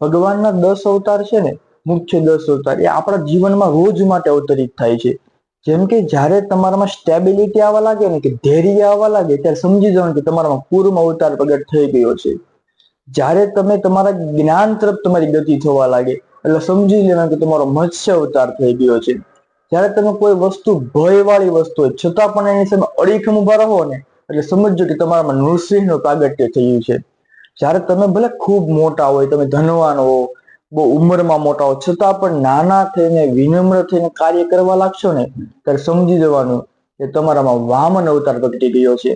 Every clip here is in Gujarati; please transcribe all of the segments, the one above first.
ભગવાનના દસ અવતાર છે ને, મુખ્ય દસ અવતાર, એ આપણા જીવનમાં રોજ માટે અવતરિત થાય છે. જેમ કે જ્યારે તમારામાં સ્ટેબિલિટી આવવા લાગે ને કે ધૈર્ય આવવા લાગે, ત્યારે સમજી જવાનું કે તમારામાં પૂર્વ અવતાર પ્રગટ થઈ ગયો છે. જ્યારે તમે તમારા જ્ઞાન તરફ તમારી ગતિ થવા લાગે, એટલે સમજી લેવાનું કે તમારો મત્સ્ય અવતાર થઈ ગયો છે. જ્યારે તમે કોઈ વસ્તુ ભય વાળી વસ્તુ હોય, છતાં પણ એની સામે અડીખમ ઊભા રહો ને, એટલે સમજજો કે તમારામાં નૃસિંહનું પ્રાગટ્ય થયું છે. જ્યારે તમે ભલે ખૂબ મોટા હોય, તમે ધનવાન હો, બહુ ઉંમરમાં મોટા હો, છતાં પણ નાના થઈને, વિનમ્ર થઈને કાર્ય કરવા લાગશો ને, ત્યારે સમજી જવાનું કે તમારામાં વામન અવતાર પ્રગટી ગયો છે.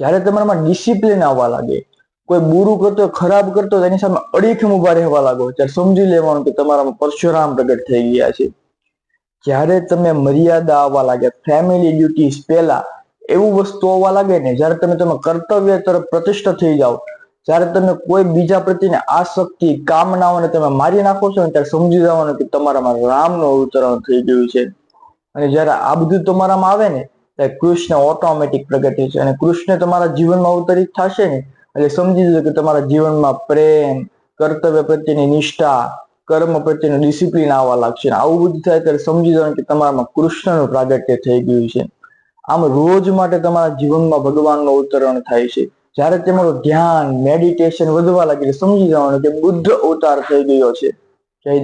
જ્યારે તમારામાં ડિસિપ્લિન આવવા લાગે, કોઈ બુરું કરતો, ખરાબ કરતો એની સામે અડીખમ ઊભા રહેવા લાગો, ત્યારે સમજી લેવાનું કે તમારામાં પરશુરામ પ્રગટ થઈ ગયા છે. જ્યારે તમે મર્યાદા આવવા લાગે ફેમિલી ડ્યુટીઝ પહેલા, એવું વસ્તુ આવવા લાગે ને, જ્યારે તમે તમે કર્તવ્ય તરફ પ્રતિષ્ઠ થઈ જાઓ જ્યારે તમે કોઈ બીજા પ્રત્યેની આસક્તિ, કામનાઓને તમે મારી નાખો છો ને ત્યારે સમજી જવાનું કે તમારામાં રામનું અવતરણ થઈ ગયું છે. અને જ્યારે આ બધું તમારામાં આવે ને, ત્યારે કૃષ્ણ ઓટોમેટિક પ્રગટે છે અને કૃષ્ણ તમારા જીવનમાં અવતરિત થશે ને, એટલે સમજી જજો કે તમારા જીવનમાં પ્રેમ, કર્તવ્ય પ્રત્યેની નિષ્ઠા, કર્મ પ્રત્યેનું ડિસિપ્લિન આવવા લાગશે આવું બધું થાય ત્યારે સમજી જવાનું કે તમારામાં કૃષ્ણનું પ્રાગટ્ય થઈ ગયું છે. આમ રોજ માટે તમારા જીવનમાં ભગવાનનું અવતરણ થાય છે. જ્યારે તમારું ધ્યાન મેડિટેશન વધવા લાગે સમજી જવાનું કે બુદ્ધ અવતાર થઈ ગયો છે.